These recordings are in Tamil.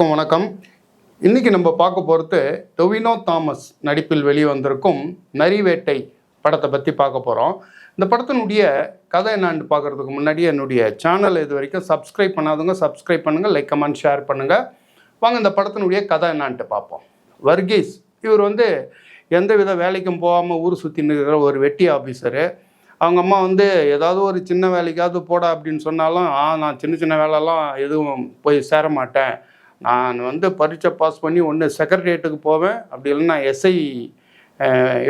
எல்லாருக்கும் வணக்கம். இன்னைக்கு நம்ம பார்க்க போகிறது டொவினோ தாமஸ் நடிப்பில் வெளிவந்திருக்கும் நரிவேட்டை படத்தை பற்றி பார்க்க போகிறோம் இந்த படத்தினுடைய கதை என்னான்னு பார்க்குறதுக்கு முன்னாடி என்னுடைய சேனல் இது வரைக்கும் சப்ஸ்கிரைப் பண்ணாதவங்க சப்ஸ்கிரைப் பண்ணுங்கள் லைக் கமெண்ட் ஷேர் பண்ணுங்கள் வாங்க இந்த படத்தினுடைய கதை என்னான்ட்டு பார்ப்போம். வர்கீஸ் இவர் வந்து எந்த வித வேலைக்கும் போகாமல் ஊர் சுற்றி இருக்கிற ஒரு வெட்டி ஆஃபீஸரு அவங்க அம்மா வந்து ஏதாவது ஒரு சின்ன வேலைக்காவது போடா அப்படின்னு சொன்னாலும் ஆ நான் சின்ன சின்ன வேலைலாம் எதுவும் போய் சேர மாட்டேன். நான் வந்து பரீட்சை பாஸ் பண்ணி ஒன்று செக்ரட்டரியேட்டுக்கு போவேன். அப்படி இல்லைன்னா எஸ்ஐ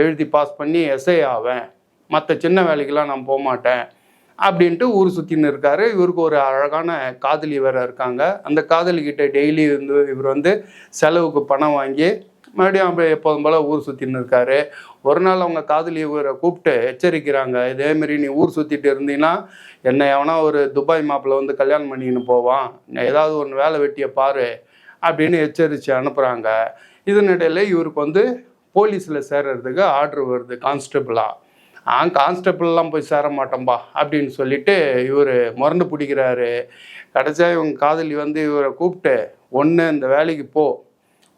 எழுதி பாஸ் பண்ணி எஸ்ஐ ஆவேன். மற்ற சின்ன வேலைக்கெல்லாம் நான் போக மாட்டேன். அப்படின்ட்டு ஊர் சுற்றின்னு இருக்காரு. இவருக்கு ஒரு அழகான காதலி வேற இருக்காங்க. அந்த காதலிக்கிட்ட டெய்லி வந்து இவர் வந்து செலவுக்கு பணம் வாங்கி மறுபடியும் அப்படியே எப்போதும் போல் ஊர் சுற்றின்னு இருக்காரு. ஒரு நாள் அவங்க காதலி இவரை கூப்பிட்டு எச்சரிக்கிறாங்க. இதேமாரி நீ ஊர் சுற்றிட்டு இருந்தீங்கன்னா என்னை எவனா ஒரு துபாய் மாப்பிள்ளை வந்து கல்யாணம் பண்ணிக்கின்னு போவான். ஏதாவது ஒன்று வேலை வெட்டியை பாரு அப்படின்னு எச்சரித்து அனுப்புகிறாங்க இதனிடையில் இவருக்கு வந்து போலீஸில் சேர்றதுக்கு ஆர்டர் வருது கான்ஸ்டபிளாக ஆ கான்ஸ்டபிள்லாம் போய் சேர மாட்டோம்பா அப்படின்னு சொல்லிட்டு இவர் முரண்டு பிடிக்கிறாரு. கடைசியாக இவங்க காதலி வந்து இவரை கூப்பிட்டு ஒன்று இந்த வேலைக்கு போ.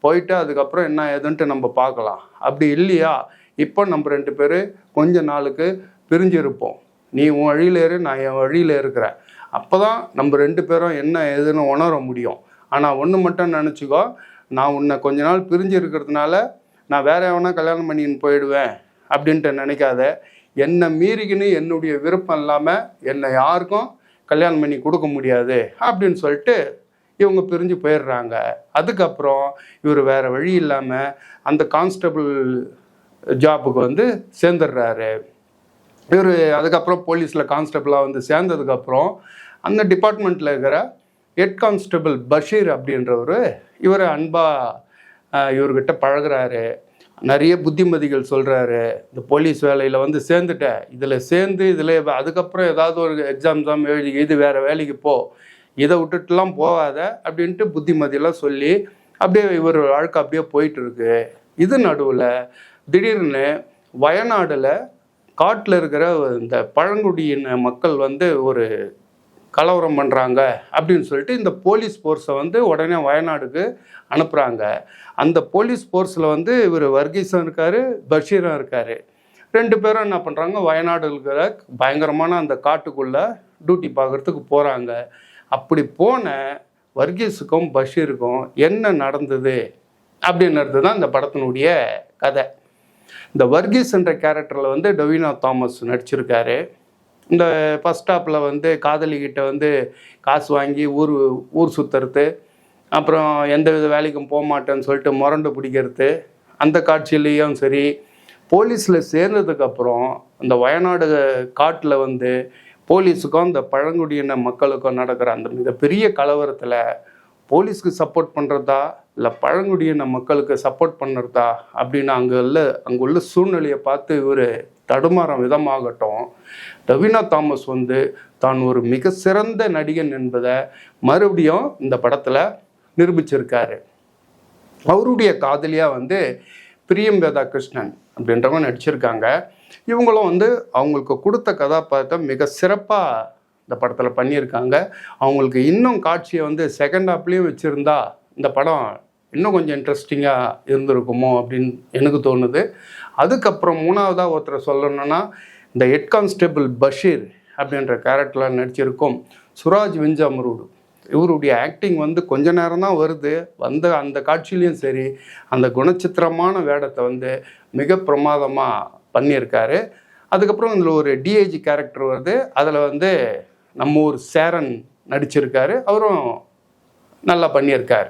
போயிட்டு அதுக்கப்புறம் என்ன ஏதுன்ட்டு நம்ம பார்க்கலாம். அப்படி இல்லையா? இப்போ நம்ம ரெண்டு பேர் கொஞ்ச நாளுக்கு பிரிஞ்சு இருப்போம் நீ உன் வழியில் இரு நான் என் வழியில் இருக்கிறேன். அப்போ தான் நம்ம ரெண்டு பேரும் என்ன ஏதுன்னு உணர முடியும். ஆனால் ஒன்று மட்டும் நினச்சிக்கோ. நான் உன்னை கொஞ்ச நாள் பிரிஞ்சு இருக்கிறதுனால நான் வேற எவனா கல்யாணம் பண்ணின்னு போயிடுவேன் அப்படின்ட்டு நினைக்காத. என்னை மீறிக்கின்னு என்னுடைய விருப்பம் இல்லாமல் என்னை யாருக்கும் கல்யாணம் பண்ணி கொடுக்க முடியாது அப்படின்னு சொல்லிட்டு இவங்க பிரிஞ்சு போயிடுறாங்க. அதுக்கப்புறம் இவர் வேறு வழி இல்லாமல் அந்த கான்ஸ்டபிள் ஜாப்புக்கு வந்து சேர்ந்துடுறாரு. இவர் அதுக்கப்புறம் போலீஸில் கான்ஸ்டபிளாக வந்து சேர்ந்ததுக்கப்புறம் அந்த டிபார்ட்மெண்ட்டில் இருக்கிற ஹெட் கான்ஸ்டபிள் பஷீர் அப்படின்றவர் இவர் அன்பாக இவர்கிட்ட பழகுறாரு. நிறைய புத்திமதிகள் சொல்கிறாரு இந்த போலீஸ் வேலையில் வந்து சேர்ந்துட்டேன் இதில் சேர்ந்து இதில் அதுக்கப்புறம் ஏதாவது ஒரு எக்ஸாம் எக்ஸாம் எழுதி இது வேறு வேலைக்கு போ. இதை விட்டுட்டுலாம் போகாத அப்படின்ட்டு புத்திமதியெல்லாம் சொல்லி அப்படியே இவர் வாழ்க்கை அப்படியே போயிட்டு இருக்கு இது நடுவில் திடீர்னு வயநாடில் காட்டில் இருக்கிற இந்த பழங்குடியின மக்கள் வந்து ஒரு கலவரம் பண்ணுறாங்க அப்படின்னு சொல்லிட்டு இந்த போலீஸ் ஃபோர்ஸை வந்து உடனே வயநாடுக்கு அனுப்புகிறாங்க அந்த போலீஸ் ஃபோர்ஸில் வந்து இவர் வர்கீஸும் இருக்கார் பஷீரும் இருக்கார். ரெண்டு பேரும் என்ன பண்ணுறாங்க வயநாடு இருக்கிற பயங்கரமான அந்த காட்டுக்குள்ளே டியூட்டி பார்க்குறதுக்கு போகிறாங்க அப்படி போன வர்கீஸுக்கும் பஷீருக்கும் என்ன நடந்தது? அப்படின்றது தான் இந்த படத்தினுடைய கதை. இந்த வர்கீஸ் என்ற கேரக்டரில் வந்து டொவினா தாமஸ் நடிச்சிருக்காரு. இந்த ஃபஸ்ட் ஸ்டாப்பில் வந்து காதலிக்கிட்ட வந்து காசு வாங்கி ஊர் ஊர் சுற்றுறது அப்புறம் எந்த வித வேலைக்கும் போக மாட்டேன்னு சொல்லிட்டு முரண்டு பிடிக்கிறது. அந்த காட்சியிலையும் சரி போலீஸில் சேர்ந்ததுக்கப்புறம் அந்த வயநாடு காட்டில் வந்து போலீஸுக்கும் அந்த பழங்குடியின மக்களுக்கும் நடக்கிற அந்த மிகப்பெரிய கலவரத்தில் போலீஸ்க்கு சப்போர்ட் பண்ணுறதா இல்லை பழங்குடியின மக்களுக்கு சப்போர்ட் பண்ணுறதா அப்படின்னு அங்கே உள்ள அங்கே உள்ள சூழ்நிலையை பார்த்து இவர் தடுமாறும் விதமாகட்டும். ரவீனா தாமஸ் வந்து தான் ஒரு மிக சிறந்த நடிகன் என்பதை மறுபடியும் இந்த படத்தில் நிரூபிச்சிருக்காரு. அவருடைய காதலியாக வந்து பிரியம்பேதா கிருஷ்ணன் அப்படின்றவங்க நடிச்சிருக்காங்க. இவங்களும் வந்து அவங்களுக்கு கொடுத்த கதாபாத்திரம் மிக சிறப்பாக இந்த படத்தில் பண்ணியிருக்காங்க. அவங்களுக்கு இன்னும் காட்சியை வந்து செகண்ட் ஹாப்லேயும் வச்சுருந்தா இந்த படம் இன்னும் கொஞ்சம் இன்ட்ரெஸ்டிங்காக இருந்திருக்குமோ அப்படின்னு எனக்கு தோணுது. அதுக்கப்புறம் மூணாவதாக ஒருத்தரை சொல்லணும்னா இந்த ஹெட் கான்ஸ்டபிள் பஷீர் அப்படின்ற கேரக்டரில் நடிச்சிருக்கும் சுராஜ் வெஞ்சாமருடு. இவருடைய ஆக்டிங் வந்து கொஞ்ச நேரம் தான் வருது. வந்த அந்த காட்சியிலையும் சரி அந்த குணச்சித்திரமான வேடத்தை வந்து மிக பிரமாதமாக பண்ணியிருக்காரு. அதுக்கப்புறம் இதில் ஒரு டிஏஜி கேரக்டர் வருது. அதில் வந்து நம்ம ஊர் சேரன் நடிச்சிருக்காரு. அவரும் நல்லா பண்ணியிருக்கார்.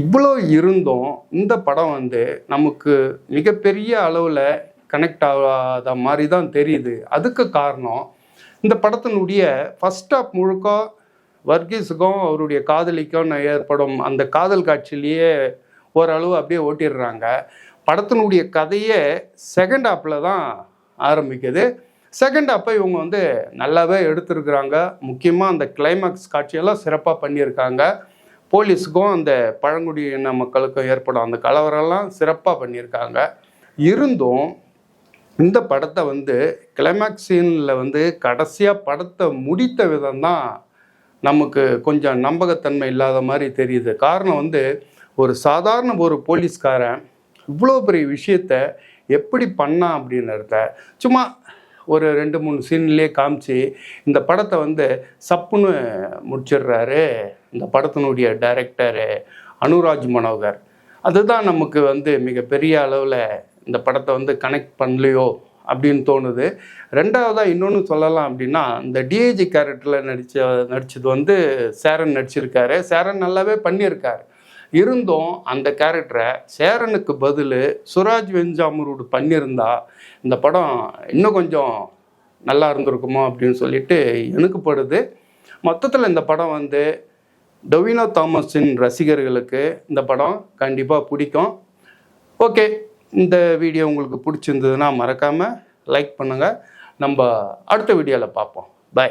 இவ்வளோ இருந்தும் இந்த படம் வந்து நமக்கு மிகப்பெரிய அளவில் கனெக்ட் ஆகாத மாதிரி தான் தெரியுது. அதுக்கு காரணம் இந்த படத்தினுடைய ஃபஸ்ட் ஆஃப் முழுக்க வர்கீஸுக்கும் அவருடைய காதலிக்கும் ஏற்படும் அந்த காதல் காட்சியிலேயே ஓரளவு அப்படியே ஓட்டிடுறாங்க. படத்தினுடைய கதையே செகண்ட் ஆப்பில் தான் ஆரம்பிக்குது. செகண்ட் அப்போ இவங்க வந்து நல்லாவே எடுத்திருக்கிறாங்க. முக்கியமாக அந்த கிளைமேக்ஸ் காட்சியெல்லாம் சிறப்பாக பண்ணியிருக்காங்க. போலீஸுக்கும் அந்த பழங்குடியின மக்களுக்கும் ஏற்படும் அந்த கலவரம்லாம் சிறப்பாக பண்ணியிருக்காங்க. இருந்தும் இந்த படத்தை வந்து கிளைமேக்ஸ் சீனில் வந்து கடைசியாக படத்தை முடித்த விதம் தான் நமக்கு கொஞ்சம் நம்பகத்தன்மை இல்லாத மாதிரி தெரியுது. காரணம் வந்து ஒரு சாதாரண ஒரு போலீஸ்காரன் இவ்வளோ பெரிய விஷயத்த எப்படி பண்ணான் அப்படின்றத சும்மா ஒரு ரெண்டு மூணு சீன்லேயே காமிச்சு இந்த படத்தை வந்து சப்புன்னு முடிச்சிடுறாரு இந்த படத்தினுடைய டைரக்டரு அனுராஜ் மனோகர். அதுதான் நமக்கு வந்து மிகப்பெரிய அளவில் இந்த படத்தை வந்து கனெக்ட் பண்ணலையோ அப்படின்னு தோணுது. ரெண்டாவதாக இன்னொன்று சொல்லலாம் அப்படின்னா இந்த டிஏஜி கேரக்டரில் நடித்த நடித்தது வந்து சேரன் நடிச்சிருக்காரு. சேரன் நல்லாவே பண்ணியிருக்காரு. இருந்தும் அந்த கேரக்டரை சேரனுக்கு பதில் சுராஜ் வெஞ்சாமரோடு பண்ணியிருந்தா இந்த படம் இன்னும் கொஞ்சம் நல்லா இருந்திருக்குமோ அப்படின்னு சொல்லிட்டு எனக்கு படுது மொத்தத்தில் இந்த படம் வந்து டொவினோ தாமஸின் ரசிகர்களுக்கு இந்த படம் கண்டிப்பாக பிடிக்கும். ஓகே இந்த வீடியோ உங்களுக்கு பிடிச்சிருந்ததுன்னா மறக்காமல் லைக் பண்ணுங்கள் நம்ம அடுத்த வீடியோவில் பார்ப்போம். பை